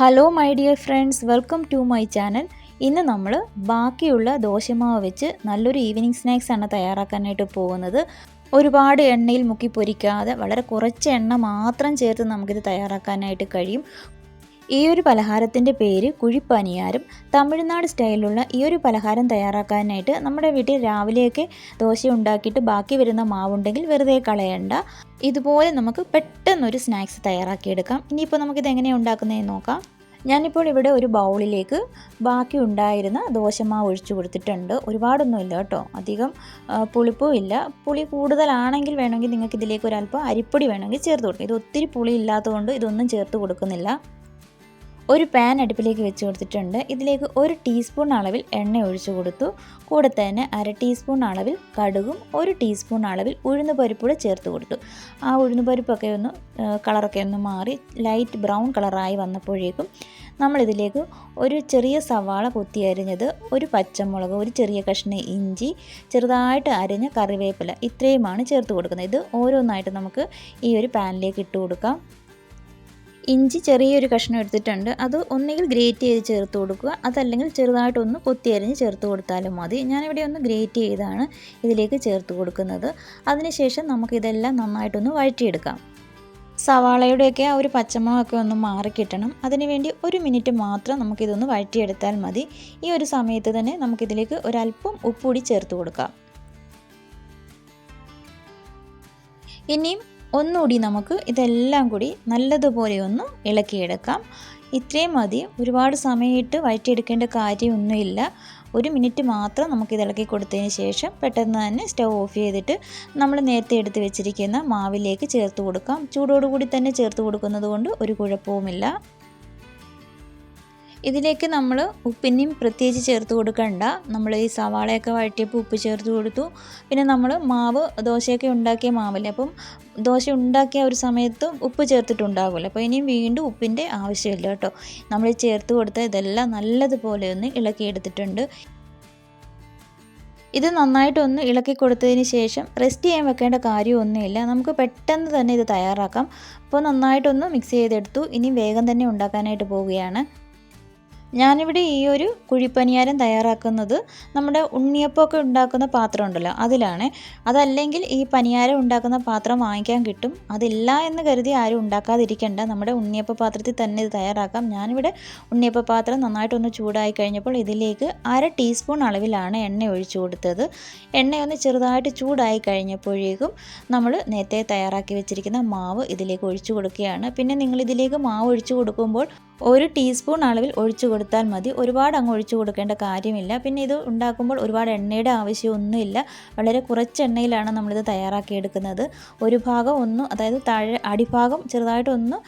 Hello my dear friends welcome to my channel ഇന്ന് നമ്മൾ ബാക്കിയുള്ള ദോശമാവ് വെച്ച് നല്ലൊരു ഈവനിങ് ആണ് തയ്യാറാക്കാനായിട്ട് പോകുന്നത്. ഒരുപാട് എണ്ണയിൽ മുക്കി പൊരിക്കാതെ വളരെ കുറച്ച് എണ്ണ മാത്രം ചേർത്ത് നമുക്കിത് തയ്യാറാക്കാനായിട്ട് കഴിയും. ഈ ഒരു പലഹാരത്തിന്റെ പേര് കുഴിപ്പനിയാരം തമിഴ്നാട് സ്റ്റൈലിലുള്ള ഈ ഒരു പലഹാരം തയ്യാറാക്കാനായിട്ട് നമ്മുടെ വീട്ടിൽ രാവിലെയൊക്കെ ദോശ ഉണ്ടാക്കിയിട്ട് ബാക്കി വരുന്ന മാവുണ്ടെങ്കിൽ വെറുതെ കളയണ്ട. ഇതുപോലെ നമുക്ക് പെട്ടെന്നൊരു സ്നാക്സ് തയ്യാറാക്കിയെടുക്കാം. ഇനിയിപ്പോൾ നമുക്കിത് എങ്ങനെയാണ് ഉണ്ടാക്കുന്നതെന്ന് നോക്കാം. ഞാനിപ്പോൾ ഇവിടെ ഒരു ബൗളിലേക്ക് ബാക്കി ഉണ്ടായിരുന്ന ദോശമാവ് ഒഴിച്ചു കൊടുത്തിട്ടുണ്ട്. ഒരുപാടൊന്നുമില്ല കേട്ടോ. അധികം പുളിപ്പും ഇല്ല. പുളി കൂടുതലാണെങ്കിൽ വേണമെങ്കിൽ നിങ്ങൾക്ക് ഇതിലേക്ക് ഒരല്പം അരിപ്പൊടി വേണമെങ്കിൽ ചേർത്ത് കൊടുക്കാം. ഇത് ഒത്തിരി പുളി ഇല്ലാത്തതുകൊണ്ട് ഇതൊന്നും ചേർത്ത് കൊടുക്കുന്നില്ല. ഒരു പാൻ അടുപ്പിലേക്ക് വെച്ച് കൊടുത്തിട്ടുണ്ട്. ഇതിലേക്ക് ഒരു ടീസ്പൂൺ അളവിൽ എണ്ണ ഒഴിച്ചു കൊടുത്തു. കൂടെ തന്നെ അര ടീസ്പൂൺ അളവിൽ കടുകും ഒരു ടീസ്പൂൺ അളവിൽ ഉഴുന്ന് പരിപ്പൂടെ ചേർത്ത് കൊടുത്തു. ആ ഉഴുന്ന് പരിപ്പൊക്കെ ഒന്ന് കളറൊക്കെ ഒന്ന് മാറി ലൈറ്റ് ബ്രൗൺ കളറായി വന്നപ്പോഴേക്കും നമ്മളിതിലേക്ക് ഒരു ചെറിയ സവാള കൊത്തി അരിഞ്ഞത് ഒരു പച്ചമുളക് ഒരു ചെറിയ കഷ്ണ ഇഞ്ചി ചെറുതായിട്ട് അരിഞ്ഞ കറിവേപ്പില ഇത്രയുമാണ് ചേർത്ത് കൊടുക്കുന്നത്. ഇത് ഓരോന്നായിട്ട് നമുക്ക് ഈ ഒരു പാനിലേക്ക് ഇട്ട് കൊടുക്കാം. ഇഞ്ചി ചെറിയൊരു കഷ്ണം എടുത്തിട്ടുണ്ട്. അത് ഒന്നുകിൽ ഗ്രേറ്റ് ചെയ്ത് ചേർത്ത് കൊടുക്കുക. അതല്ലെങ്കിൽ ചെറുതായിട്ടൊന്ന് കൊത്തിയരിഞ്ഞ് ചേർത്ത് കൊടുത്താലും മതി. ഞാനിവിടെ ഒന്ന് ഗ്രേറ്റ് ചെയ്താണ് ഇതിലേക്ക് ചേർത്ത് കൊടുക്കുന്നത്. അതിനുശേഷം നമുക്കിതെല്ലാം നന്നായിട്ടൊന്ന് വഴറ്റിയെടുക്കാം. സവാളയുടെയൊക്കെ ആ ഒരു പച്ചമുളകൊക്കെ ഒന്ന് മാറിക്കിട്ടണം അതിനുവേണ്ടി ഒരു മിനിറ്റ് മാത്രം നമുക്കിതൊന്ന് വഴറ്റിയെടുത്താൽ മതി. ഈ ഒരു സമയത്ത് തന്നെ നമുക്കിതിലേക്ക് ഒരല്പം ഉപ്പുകൂടി ചേർത്ത് കൊടുക്കാം. ഇനിയും ഒന്നുകൂടി നമുക്ക് ഇതെല്ലാം കൂടി നല്ലതുപോലെ ഒന്ന് ഇളക്കിയെടുക്കാം. ഇത്രയും മതി. ഒരുപാട് സമയമിട്ട് വഴറ്റിയെടുക്കേണ്ട കാര്യമൊന്നുമില്ല. ഒരു മിനിറ്റ് മാത്രം നമുക്ക് ഇളക്കി കൊടുത്തതിന് ശേഷം പെട്ടെന്ന് തന്നെ സ്റ്റവ് ഓഫ് ചെയ്തിട്ട് നമ്മൾ നേരത്തെ എടുത്ത് വെച്ചിരിക്കുന്ന മാവിലേക്ക് ചേർത്ത് കൊടുക്കാം. ചൂടോടുകൂടി തന്നെ ചേർത്ത് കൊടുക്കുന്നത് കൊണ്ട് ഒരു കുഴപ്പവുമില്ല. ഇതിലേക്ക് നമ്മൾ ഉപ്പിനെയും പ്രത്യേകിച്ച് ചേർത്ത് കൊടുക്കണ്ട. നമ്മൾ ഈ സവാളയൊക്കെ വഴറ്റിയപ്പോൾ ഉപ്പ് ചേർത്ത് കൊടുത്തു. പിന്നെ നമ്മൾ മാവ് ദോശയൊക്കെ ഉണ്ടാക്കിയ മാവല്ലേ? അപ്പം ദോശ ഉണ്ടാക്കിയ ഒരു സമയത്ത് ഉപ്പ് ചേർത്തിട്ടുണ്ടാകുമല്ലോ. അപ്പോൾ ഇനിയും വീണ്ടും ഉപ്പിന്റെ ആവശ്യമില്ല കേട്ടോ. നമ്മൾ ചേർത്ത് കൊടുത്ത ഇതെല്ലാം നല്ലതുപോലെ ഒന്ന് ഇളക്കിയെടുത്തിട്ടുണ്ട് ഇത് നന്നായിട്ടൊന്ന് ഇളക്കി കൊടുത്തതിന് ശേഷം റെസ്റ്റ് ചെയ്യാൻ വെക്കേണ്ട കാര്യമൊന്നുമില്ല നമുക്ക് പെട്ടെന്ന് തന്നെ ഇത് തയ്യാറാക്കാം. അപ്പോൾ നന്നായിട്ടൊന്ന് മിക്സ് ചെയ്തെടുത്തു. ഇനി വേഗം തന്നെ ഉണ്ടാക്കാനായിട്ട് പോവുകയാണ്. ഞാനിവിടെ ഈ ഒരു കുഴിപ്പനിയാരം തയ്യാറാക്കുന്നത് നമ്മുടെ ഉണ്ണിയപ്പമൊക്കെ ഉണ്ടാക്കുന്ന പാത്രം ഉണ്ടല്ലോ അതിലാണ്. അതല്ലെങ്കിൽ ഈ പനിയാരം ഉണ്ടാക്കുന്ന പാത്രം വാങ്ങിക്കാൻ കിട്ടും. അതില്ല എന്ന് കരുതി ആരും ഉണ്ടാക്കാതിരിക്കേണ്ട. നമ്മുടെ ഉണ്ണിയപ്പ പാത്രത്തിൽ തന്നെ ഇത് തയ്യാറാക്കാം. ഞാനിവിടെ ഉണ്ണിയപ്പ പാത്രം നന്നായിട്ടൊന്ന് ചൂടായി കഴിഞ്ഞപ്പോൾ ഇതിലേക്ക് അര ടീസ്പൂൺ അളവിലാണ് എണ്ണ ഒഴിച്ചു കൊടുത്തത്. എണ്ണയൊന്ന് ചെറുതായിട്ട് ചൂടായി കഴിഞ്ഞപ്പോഴേക്കും നമ്മൾ നേരത്തെ തയ്യാറാക്കി വെച്ചിരിക്കുന്ന മാവ് ഇതിലേക്ക് ഒഴിച്ചു കൊടുക്കുകയാണ്. പിന്നെ നിങ്ങൾ ഇതിലേക്ക് മാവ് ഒഴിച്ചു കൊടുക്കുമ്പോൾ ഒരു ടീസ്പൂൺ അളവിൽ ഒഴിച്ചു കൊടുത്താൽ മതി. ഒരുപാട് അങ്ങ് ഒഴിച്ചു കൊടുക്കേണ്ട കാര്യമില്ല. പിന്നെ ഇത് ഉണ്ടാക്കുമ്പോൾ ഒരുപാട് എണ്ണയുടെ ആവശ്യമൊന്നുമില്ല. വളരെ കുറച്ച് എണ്ണയിലാണ് നമ്മളിത് തയ്യാറാക്കിയെടുക്കുന്നത്. ഒരു ഭാഗം ഒന്ന് അതായത് താഴെ അടിഭാഗം ചെറുതായിട്ടൊന്ന്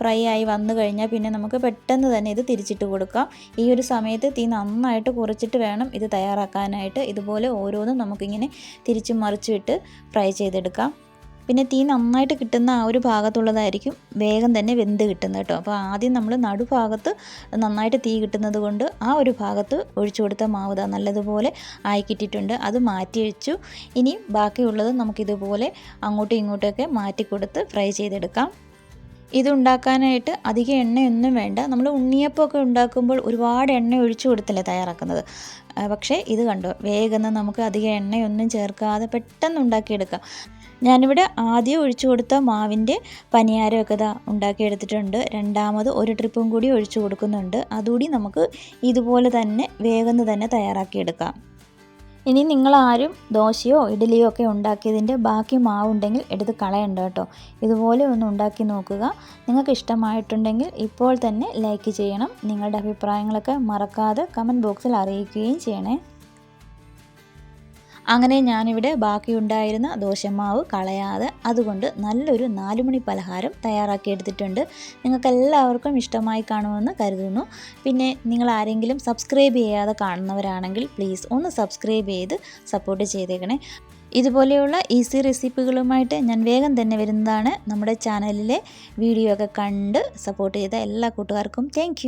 ഫ്രൈ ആയി വന്നു കഴിഞ്ഞാൽ പിന്നെ നമുക്ക് പെട്ടെന്ന് തന്നെ ഇത് തിരിച്ചിട്ട് കൊടുക്കാം. ഈ ഒരു സമയത്ത് തീ നന്നായിട്ട് കുറച്ചിട്ട് വേണം ഇത് തയ്യാറാക്കാനായിട്ട്. ഇതുപോലെ ഓരോന്നും നമുക്കിങ്ങനെ തിരിച്ചും മറിച്ചിട്ട് ഫ്രൈ ചെയ്തെടുക്കാം. പിന്നെ തീ നന്നായിട്ട് കിട്ടുന്ന ആ ഒരു ഭാഗത്തുള്ളതായിരിക്കും വേഗം തന്നെ വെന്ത് കിട്ടുന്നത് കേട്ടോ. അപ്പോൾ ആദ്യം നമ്മൾ നടുഭാഗത്ത് നന്നായിട്ട് തീ കിട്ടുന്നത് കൊണ്ട് ആ ഒരു ഭാഗത്ത് ഒഴിച്ചു കൊടുത്ത മാവ് നല്ലതുപോലെ ആയി കിട്ടിയിട്ടുണ്ട്. അത് മാറ്റി വെച്ചു. ഇനി ബാക്കിയുള്ളത് നമുക്കിതുപോലെ അങ്ങോട്ടും ഇങ്ങോട്ടൊക്കെ മാറ്റി കൊടുത്ത് ഫ്രൈ ചെയ്തെടുക്കാം. ഇത് ഉണ്ടാക്കാനായിട്ട് അധികം എണ്ണയൊന്നും വേണ്ട. നമ്മൾ ഉണ്ണിയപ്പമൊക്കെ ഉണ്ടാക്കുമ്പോൾ ഒരുപാട് എണ്ണ ഒഴിച്ചു കൊടുത്തല്ലേ തയ്യാറാക്കുന്നത്? പക്ഷേ ഇത് കണ്ടോ? വേഗം നമുക്ക് അധികം എണ്ണയൊന്നും ചേർക്കാതെ പെട്ടെന്ന് ഉണ്ടാക്കിയെടുക്കാം. ഞാനിവിടെ ആദ്യം ഒഴിച്ചു കൊടുത്ത മാവിന്റെ പനിയാരമൊക്കെ ഇതാ ഉണ്ടാക്കിയെടുത്തിട്ടുണ്ട്. രണ്ടാമത് ഒരു ട്രിപ്പും കൂടി ഒഴിച്ചു കൊടുക്കുന്നുണ്ട്. അതുകൂടി നമുക്ക് ഇതുപോലെ തന്നെ വേഗം തന്നെ തയ്യാറാക്കിയെടുക്കാം. ഇനി നിങ്ങൾ ആരും ദോശയോ ഇഡ്ഡലിയോ ഒക്കെ ഉണ്ടാക്കിയതിന്റെ ബാക്കി മാവുണ്ടെങ്കിൽ എടുത്ത് കളയണ്ട കേട്ടോ. ഇതുപോലെ ഒന്ന് ഉണ്ടാക്കി നോക്കുക. നിങ്ങൾക്ക് ഇഷ്ടമായിട്ടുണ്ടെങ്കിൽ ഇപ്പോൾ തന്നെ ലൈക്ക് ചെയ്യണം. നിങ്ങളുടെ അഭിപ്രായങ്ങളൊക്കെ മറക്കാതെ കമന്റ് ബോക്സിൽ അറിയിക്കുകയും ചെയ്യണേ. അങ്ങനെ ഞാനിവിടെ ബാക്കിയുണ്ടായിരുന്ന ദോശമാവ് കളയാതെ അതുകൊണ്ട് നല്ലൊരു നാലുമണി പലഹാരം തയ്യാറാക്കി എടുത്തിട്ടുണ്ട്. നിങ്ങൾക്കെല്ലാവർക്കും ഇഷ്ടമായി കാണുമെന്ന് കരുതുന്നു. പിന്നെ നിങ്ങൾ ആരെങ്കിലും സബ്സ്ക്രൈബ് ചെയ്യാതെ കാണുന്നവരാണെങ്കിൽ പ്ലീസ് ഒന്ന് സബ്സ്ക്രൈബ് ചെയ്ത് സപ്പോർട്ട് ചെയ്തേക്കണേ. ഇതുപോലെയുള്ള ഈസി റെസിപ്പികളുമായിട്ട് ഞാൻ വേഗം തന്നെ വരുന്നതാണ് നമ്മുടെ ചാനലിലെ വീഡിയോ ഒക്കെ കണ്ട് സപ്പോർട്ട് ചെയ്ത എല്ലാ കൂട്ടുകാർക്കും താങ്ക്